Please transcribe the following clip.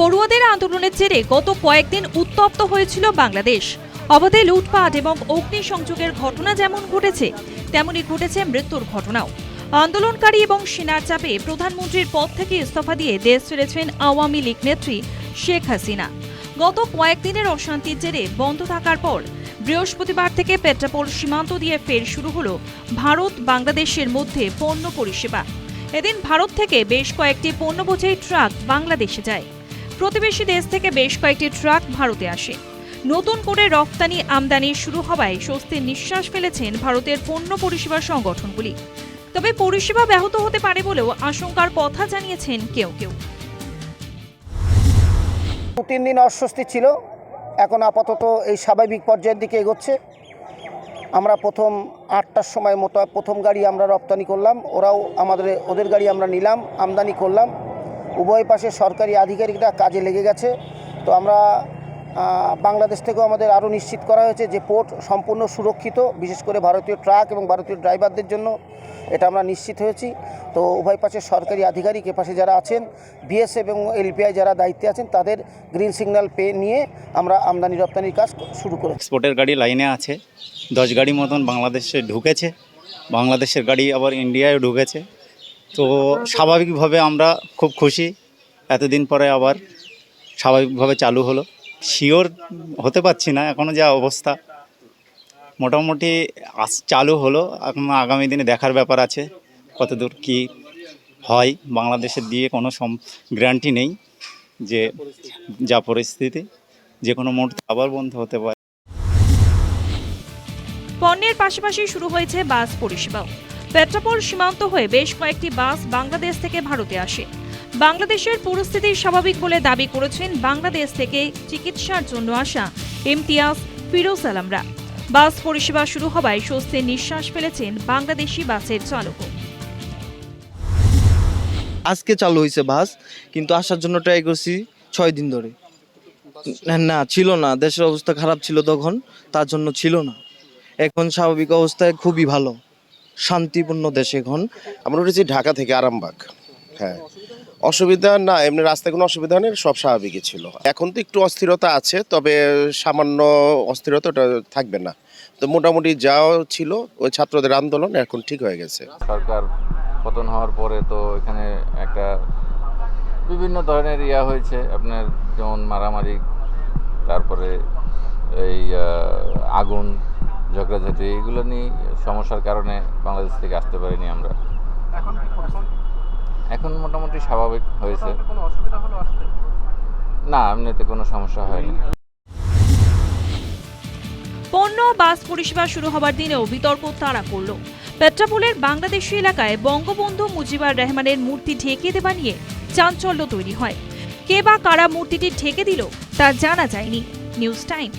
পড়ুয়াদের আন্দোলনের জেরে গত কয়েকদিন উত্তপ্ত হয়েছিল বাংলাদেশ। অবাধে লুটপাট এবং অগ্নিসংযোগের ঘটনা যেমন ঘটেছে তেমনি ঘটেছে মৃত্যুর ঘটনাও। আন্দোলনকারী এবং সেনার চাপে প্রধানমন্ত্রীর পদ থেকে ইস্তফা দিয়ে দেশ ছেড়েছেন আওয়ামী লীগ নেত্রী শেখ হাসিনা। গত কয়েকদিনের অশান্তির জেরে বন্ধ থাকার পর বৃহস্পতিবার থেকে পেট্রাপোল সীমান্ত দিয়ে ফের শুরু হলো ভারত বাংলাদেশের মধ্যে পণ্য পরিষেবা। এদিন ভারত থেকে বেশ কয়েকটি পণ্য বোঝাই ট্রাক বাংলাদেশে যায়। প্রতিবেশী দেশ থেকে বেশ কয়েকটি ট্রাক ভারতে আসে। নতুন করে রপ্তানি আমদানি শুরু হওয়ায় স্বস্তির নিঃশ্বাস ফেলেছেন ভারতের পণ্য পরিষেবা সংগঠনগুলি। তবে পরিষেবা ব্যাহত হতে পারে বলেও আশঙ্কার কথা জানিয়েছেন কেউ কেউ। দু, তিন দিন অস্বস্তি ছিল। এখন আপাতত এই স্বাভাবিক পর্যায়ের দিকে এগোচ্ছে। আমরা প্রথম আটটার সময় মতো প্রথম গাড়ি আমরা রপ্তানি করলাম। ওরাও আমাদের ওদের গাড়ি আমরা নিলাম, আমদানি করলাম। উভয় পাশে সরকারি আধিকারিকরা কাজে লেগে গেছে। তো আমরা বাংলাদেশ থেকেও আমাদের আরও নিশ্চিত করা হয়েছে যে পোর্ট সম্পূর্ণ সুরক্ষিত, বিশেষ করে ভারতীয় ট্রাক এবং ভারতীয় ড্রাইভারদের জন্য এটা আমরা নিশ্চিত হয়েছি। তো উভয় পাশে সরকারি আধিকারিক এপাশে যারা আছেন, বিএসএফ এবং এলপিআই যারা দায়িত্বে আছেন, তাদের গ্রিন সিগন্যাল পে নিয়ে আমরা আমদানি রপ্তানির কাজ শুরু করেছি এক্সপোর্টের গাড়ি লাইনে আছে, দশ গাড়ি মতন বাংলাদেশে ঢুকেছে। বাংলাদেশের গাড়ি আবার ইন্ডিয়ায় ঢুকেছে। তো স্বাভাবিকভাবে আমরা খুব খুশি। এতদিন পরে আবার স্বাভাবিকভাবে চালু হলো। শিওর হতে পারছি না এখনও যা অবস্থা। মোটামুটি আস- চালু হলো। এখন আগামী দিনে দেখার ব্যাপার আছে কতদূর কি হয়। বাংলাদেশের দিয়ে কোনো সম, গ্যারান্টি নেই যে যা পরিস্থিতি, যে কোনো মুহূর্তে আবার বন্ধ হতে পারে। পণ্যের পাশাপাশি শুরু হয়েছে বাস পরিষেবাও। পেট্রাপোল সীমান্ত হয়ে বেশ কয়েকটি বাস বাংলাদেশ থেকে ভারতে আসে। বাংলাদেশের পরিস্থিতি স্বাভাবিক বলে দাবি করেছেন বাংলাদেশ থেকে চিকিৎসার জন্য আসা ইমতিয়াজ ফিরোজ আলমরা বাস পরিষেবা শুরু হওয়ায় স্বস্তির নিঃশ্বাস ফেলেছেন বাংলাদেশি বাসের চালকও। আজকে চালু হয়েছে বাস, কিন্তু আসার জন্য ট্রাই করছি ছয় দিন ধরে। না, ছিল না। দেশের অবস্থা খারাপ ছিল তখন, তার জন্য ছিল না। এখন স্বাভাবিক অবস্থায় খুবই ভালো। শান্তিপূর্ণ দেশ এখন। আমরা উঠেছি ঢাকা থেকে আরামবাগ। হ্যাঁ। অসুবিধা না, এমনি রাস্তায় কোনো অসুবিধা নেই সব স্বাভাবিকই ছিল। এখন তো একটু অস্থিরতা আছে, তবে সামান্য অস্থিরতা ওটা থাকবে না। তো মোটামুটি যাও ছিল, ওই ছাত্রদের আন্দোলন এখন ঠিক হয়ে গেছে। সরকার পতন হওয়ার পরে তো এখানে একটা বিভিন্ন ধরনের ইয়া হয়েছে, আপনার যেমন মারামারি, তারপরে এই আগুন ঝগড়াঝাটি এগুলো নিয়ে সমস্যার কারণে বাংলাদেশ থেকে আসতে পারিনি আমরা। এখন মোটামুটি স্বাভাবিক হয়েছে। না এমনিতে কোনো সমস্যা হয়নি। পণ্য বাস পরিষেবা শুরু হবার দিনেও বিতর্ক তাড়া করল। পেট্রাপোলের বাংলাদেশি এলাকায় বঙ্গবন্ধু মুজিবুর রহমানের মূর্তি ঢেকে দেওয়া নিয়ে চাঞ্চল্য তৈরি হয়। কে বা কারা মূর্তিটি ঢেকে দিল তা জানা যায়নি। News time.